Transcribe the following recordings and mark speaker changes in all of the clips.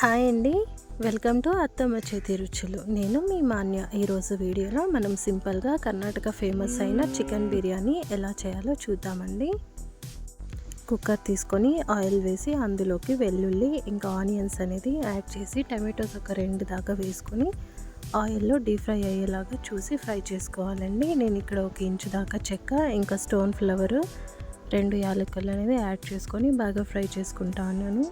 Speaker 1: Hi అండి. Welcome to అత్తమ్మ చేతి రుచులు. నేను మీ మాన్య. ఈరోజు వీడియోలో మనం సింపుల్గా కర్ణాటక ఫేమస్ అయిన చికెన్ బిర్యానీ ఎలా చేయాలో చూద్దామండి. కుక్కర్ తీసుకొని ఆయిల్ వేసి అందులోకి వెల్లుల్లి ఇంకా ఆనియన్స్ అనేది యాడ్ చేసి టమాటోస్ ఒక రెండు దాకా వేసుకొని ఆయిల్లో డీప్ ఫ్రై అయ్యేలాగా చూసి ఫ్రై చేసుకోవాలండి. నేను ఇక్కడ ఒక ఇంచు దాకా చెక్క ఇంకా స్టోన్ ఫ్లవర్ రెండు యాలకులు అనేది యాడ్ చేసుకొని బాగా ఫ్రై చేసుకుంటా ఉన్నాను.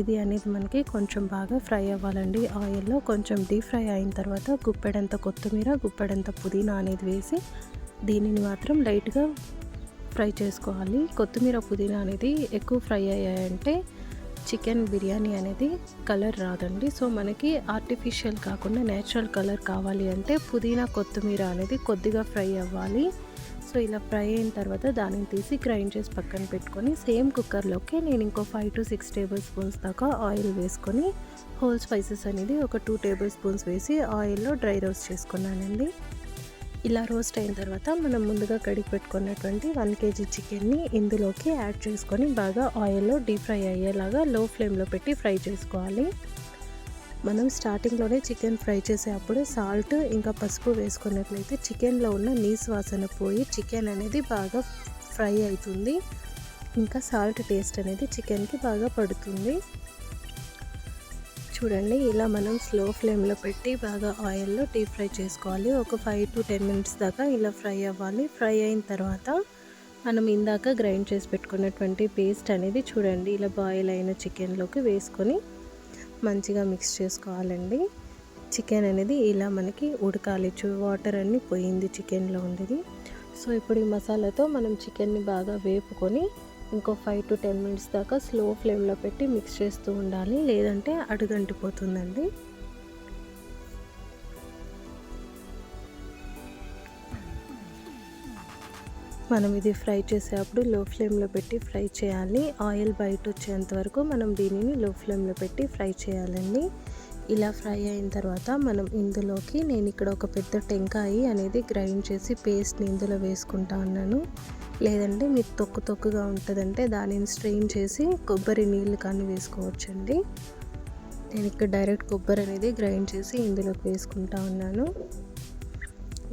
Speaker 1: ఇది అనేది మనకి కొంచెం బాగా ఫ్రై అవ్వాలండి. ఆయిల్లో కొంచెం డీప్ ఫ్రై అయిన తర్వాత గుప్పెడంత కొత్తిమీర గుప్పెడంత పుదీనా అనేది వేసి దీనిని మాత్రం లైట్గా ఫ్రై చేసుకోవాలి. కొత్తిమీర పుదీనా అనేది ఎక్కువ ఫ్రై అయ్యాయంటే చికెన్ బిర్యానీ అనేది కలర్ రాదండి. సో మనకి ఆర్టిఫిషియల్ కాకుండా నేచురల్ కలర్ కావాలి అంటే పుదీనా కొత్తిమీర అనేది కొద్దిగా ఫ్రై అవ్వాలి. సో ఇలా ఫ్రై అయిన తర్వాత దానిని తీసి గ్రైండ్ చేసి పక్కన పెట్టుకొని సేమ్ కుక్కర్లోకి నేను ఇంకో five to six tablespoons దాకా ఆయిల్ వేసుకొని హోల్ స్పైసెస్ అనేది ఒక టూ టేబుల్ స్పూన్స్ వేసి ఆయిల్లో డ్రై రోస్ట్ చేసుకున్నానండి. ఇలా రోస్ట్ అయిన తర్వాత మనం ముందుగా కడిగి పెట్టుకున్నటువంటి వన్ కేజీ చికెన్ని ఇందులోకి యాడ్ చేసుకొని బాగా ఆయిల్లో డీప్ ఫ్రై అయ్యేలాగా లో ఫ్లేమ్లో పెట్టి ఫ్రై చేసుకోవాలి. మనం స్టార్టింగ్లోనే చికెన్ ఫ్రై చేసేటప్పుడు సాల్ట్ ఇంకా పసుపు వేసుకున్నట్లయితే చికెన్లో ఉన్న నీస్ వాసన పోయి చికెన్ అనేది బాగా ఫ్రై అవుతుంది. ఇంకా సాల్ట్ టేస్ట్ అనేది చికెన్కి బాగా పడుతుంది. చూడండి ఇలా మనం స్లో ఫ్లేమ్లో పెట్టి బాగా ఆయిల్లో డీప్ ఫ్రై చేసుకోవాలి. ఒక ఫైవ్ టు టెన్ మినిట్స్ దాకా ఇలా ఫ్రై అవ్వాలి. ఫ్రై అయిన తర్వాత మనం ఇందాక గ్రైండ్ చేసి పెట్టుకున్నటువంటి పేస్ట్ అనేది చూడండి ఇలా బాయిల్ అయిన చికెన్లోకి వేసుకొని మంచిగా మిక్స్ చేసుకోవాలండి. చికెన్ అనేది ఇలా మనకి ఉడకాలి. చూ వాటర్ అన్నీ పోయింది చికెన్లో ఉండేది. సో ఇప్పుడు ఈ మసాలాతో మనం చికెన్ని బాగా వేపుకొని ఇంకో ఫైవ్ టు టెన్ మినిట్స్ దాకా స్లో ఫ్లేమ్లో పెట్టి మిక్స్ చేస్తూ ఉండాలి. లేదంటే అడుగంటిపోతుందండి. మనం ఇది ఫ్రై చేసేటప్పుడు లో ఫ్లేమ్లో పెట్టి ఫ్రై చేయాలి. ఆయిల్ బయట వచ్చేంత వరకు మనం దీనిని లో ఫ్లేమ్లో పెట్టి ఫ్రై చేయాలండి. ఇలా ఫ్రై అయిన తర్వాత మనం ఇందులోకి నేను ఇక్కడ ఒక పెద్ద టెంకాయ అనేది గ్రైండ్ చేసి పేస్ట్ని ఇందులో వేసుకుంటా ఉన్నాను. లేదంటే మీరు తొక్కు తొక్కుగా ఉంటుందంటే దానిని స్ట్రెయిన్ చేసి కొబ్బరి నీళ్ళు కానీ వేసుకోవచ్చండి. నేను ఇక్కడ డైరెక్ట్ కొబ్బరి అనేది గ్రైండ్ చేసి ఇందులోకి వేసుకుంటా ఉన్నాను.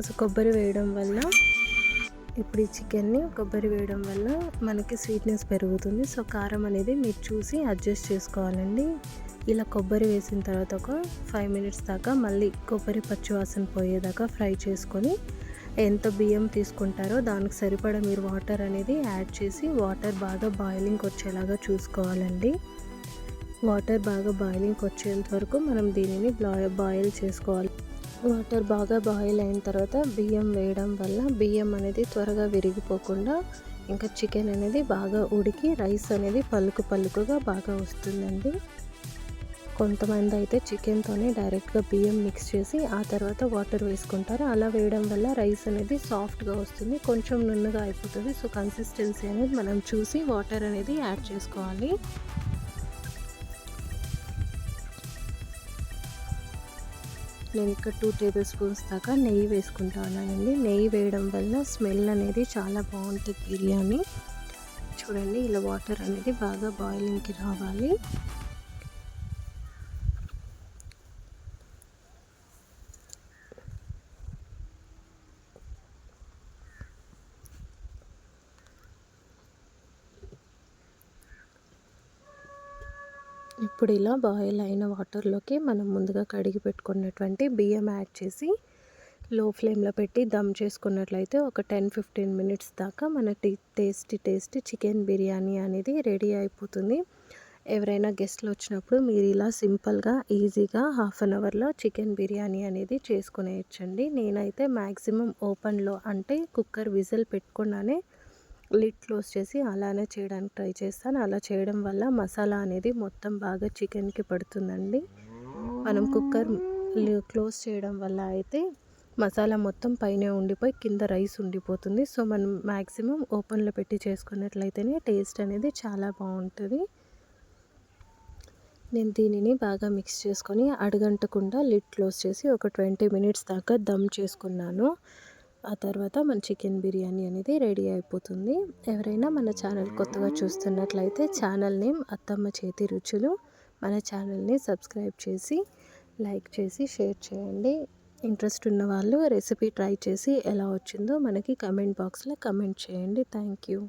Speaker 1: సో కొబ్బరి వేయడం వల్ల ఇప్పుడు ఈ చికెన్ని కొబ్బరి వేయడం వల్ల మనకి స్వీట్నెస్ పెరుగుతుంది. సో కారం అనేది మీరు చూసి అడ్జస్ట్ చేసుకోవాలండి. ఇలా కొబ్బరి వేసిన తర్వాత ఒక ఫైవ్ మినిట్స్ దాకా మళ్ళీ కొబ్బరి పచ్చివాసన పోయేదాకా ఫ్రై చేసుకొని ఎంత బియ్యం తీసుకుంటారో దానికి సరిపడా మీరు వాటర్ అనేది యాడ్ చేసి వాటర్ బాగా బాయిలింగ్ వచ్చేలాగా చూసుకోవాలండి. వాటర్ బాగా బాయిలింగ్ వచ్చేంత వరకు మనం దీనిని బాయిల్ చేసుకోవాలి. వాటర్ బాగా బాయిల్ అయిన తర్వాత బియ్యం వేయడం వల్ల బియ్యం అనేది త్వరగా విరిగిపోకుండా ఇంకా చికెన్ అనేది బాగా ఉడికి రైస్ అనేది పలుకు పలుకుగా బాగా వస్తుందండి. కొంతమంది అయితే చికెన్తోనే డైరెక్ట్గా బియ్యం మిక్స్ చేసి ఆ తర్వాత వాటర్ వేసుకుంటారు. అలా వేయడం వల్ల రైస్ అనేది సాఫ్ట్గా వస్తుంది. కొంచెం నున్నగా అయిపోతుంది. సో కన్సిస్టెన్సీ అనేది మనం చూసి వాటర్ అనేది యాడ్ చేసుకోవాలి. నేను ఇక్కడ టూ టేబుల్ స్పూన్స్ దాకా నెయ్యి వేసుకుంటానండి. నెయ్యి వేయడం వల్ల స్మెల్ అనేది చాలా బాగుంటుంది బిర్యానీ. చూడండి ఇలా వాటర్ అనేది బాగా బాయిలింగ్కి రావాలి. ఇప్పుడు ఇలా బాయిల్ అయిన వాటర్లోకి మనం ముందుగా కడిగి పెట్టుకున్నటువంటి బియ్యం యాడ్ చేసి లో ఫ్లేమ్లో పెట్టి దమ్ చేసుకున్నట్లయితే ఒక టెన్ ఫిఫ్టీన్ మినిట్స్ దాకా మన టీ టేస్టీ టేస్టీ చికెన్ బిర్యానీ అనేది రెడీ అయిపోతుంది. ఎవరైనా గెస్ట్లు వచ్చినప్పుడు మీరు ఇలా సింపుల్గా ఈజీగా హాఫ్ అన్ అవర్లో చికెన్ బిర్యానీ అనేది చేసుకునేయచ్చండి. నేనైతే మ్యాక్సిమం ఓపెన్లో అంటే కుక్కర్ విజిల్ పెట్టుకున్నానే లిడ్ క్లోజ్ చేసి అలానే చేయడానికి ట్రై చేస్తాను. అలా చేయడం వల్ల మసాలా అనేది మొత్తం బాగా చికెన్కి పడుతుందండి. మనం కుక్కర్ క్లోజ్ చేయడం వల్ల అయితే మసాలా మొత్తం పైన ఉండిపోయి కింద రైస్ ఉండిపోతుంది. సో మనం మ్యాక్సిమం ఓపెన్లో పెట్టి చేసుకున్నట్లయితేనే టేస్ట్ అనేది చాలా బాగుంటుంది. నేను దీనిని బాగా మిక్స్ చేసుకొని అడగంటకుండా లిడ్ క్లోజ్ చేసి ఒక ట్వంటీ మినిట్స్ దాకా దమ్ చేసుకున్నాను. ఆ తర్వాత మన చికెన్ బిర్యానీ అనేది రెడీ అయిపోతుంది. ఎవరైనా మన ఛానల్ కొత్తగా చూస్తున్నట్లయితే ఛానల్ నేమ్ అత్తమ్మ చేతి రుచులు. మన ఛానల్ని సబ్స్క్రైబ్ చేసి లైక్ చేసి షేర్ చేయండి. ఇంట్రెస్ట్ ఉన్న వాళ్ళు రెసిపీ ట్రై చేసి ఎలా వచ్చిందో మనకి కమెంట్ బాక్స్లో కమెంట్ చేయండి. Thank you.